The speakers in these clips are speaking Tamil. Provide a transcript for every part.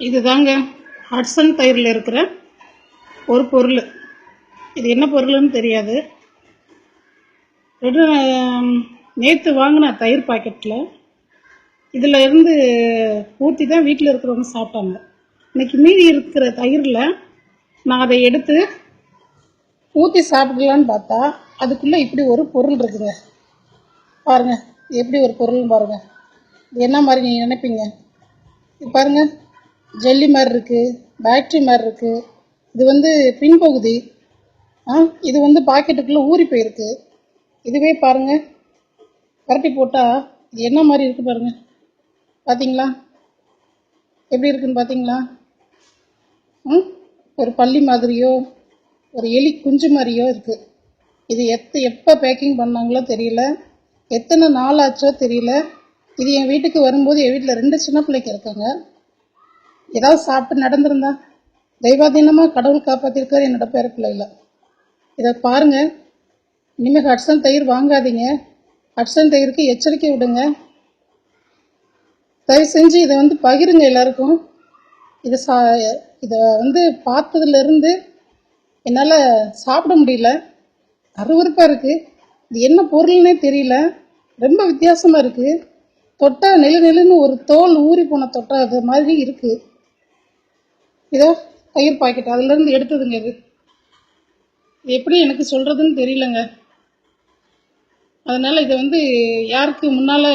இதுதாங்க. ஹட்சன் தயிரில் இருக்கிற ஒரு பொருள். இது என்ன பொருள்னு தெரியாது. நேற்று வாங்கின தயிர் பாக்கெட்டில் இதில் இருந்து ஊற்றி தான் வீட்டில் இருக்கிறவங்க சாப்பிட்டாங்க. இன்னைக்கு மீதி இருக்கிற தயிரில் நான் அதை எடுத்து ஊற்றி சாப்பிடலான்னு பார்த்தா அதுக்குள்ளே இப்படி ஒரு பொருள் இருக்குங்க. பாருங்கள் எப்படி ஒரு பொருள்னு பாருங்கள் இது என்ன மாதிரி நீங்கள் நினைப்பீங்க? இது ஜெல்லி மாதிரி இருக்குது பேட்ரி மாதிரி இருக்குது இது வந்து பின்பகுதி. ஆ இது வந்து பாக்கெட்டுக்குள்ளே ஊறி போயிருக்கு. இதுவே பாருங்கள் பரட்டி போட்டால் இது என்ன மாதிரி இருக்குது பாருங்கள் பார்த்தீங்களா எப்படி இருக்குன்னு பார்த்தீங்களா ம் ஒரு பள்ளி மாதிரியோ ஒரு எலி குஞ்சு மாதிரியோ இருக்குது இது எத்த எப்போ பேக்கிங் பண்ணாங்களோ தெரியல. எத்தனை நாள் ஆச்சோ தெரியல. இது என் வீட்டுக்கு வரும்போது என் வீட்டில் ரெண்டு சின்ன பிள்ளைங்க இருக்காங்க. ஏதாவது சாப்பிட்டு நடந்திருந்தா தெய்வாதீனமாக கடவுள் காப்பாற்றிருக்காரு என்னோட பேர இதை பாருங்கள் இனிமேல் ஹட்சன் தயிர் வாங்காதீங்க. ஹட்சன் தயிருக்கு எச்சரிக்கை விடுங்க. தயவு செஞ்சு இதை வந்து பகிருங்க எல்லாருக்கும். இதை சா இதை வந்து பார்த்ததுலேருந்து என்னால் சாப்பிட முடியல. அருவருப்பாக இருக்குது இது என்ன பொருள்னே தெரியல. ரொம்ப வித்தியாசமாக இருக்குது தொட்டா நெழு நெழுன்னு ஒரு தோல் ஊறி போன தொட்டா அது மாதிரி இருக்குது ஏதோ தயிர் பாக்கெட் அதுலேருந்து எடுத்ததுங்க இது. எப்படி எனக்கு சொல்கிறதுன்னு தெரியலங்க. அதனால் இதை வந்து யாருக்கு முன்னால்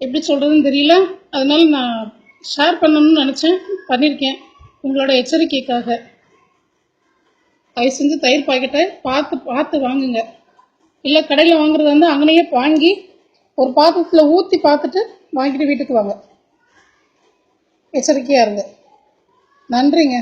எப்படி சொல்கிறதுன்னு தெரியல. அதனால் நான் ஷேர் பண்ணணும்னு நினச்சேன். பண்ணியிருக்கேன் உங்களோட எச்சரிக்கைக்காக. தயவு செஞ்சு தயிர் பாக்கெட்டை பார்த்து பார்த்து வாங்குங்க. இல்லை கடையில் வாங்குறது வந்து அங்கேயே வாங்கி ஒரு பாத்திரத்தில் ஊற்றி பார்த்துட்டு வாங்கிட்டு வீட்டுக்கு வாங்க. எச்சரிக்கையாக இருங்க. நன்றிங்க.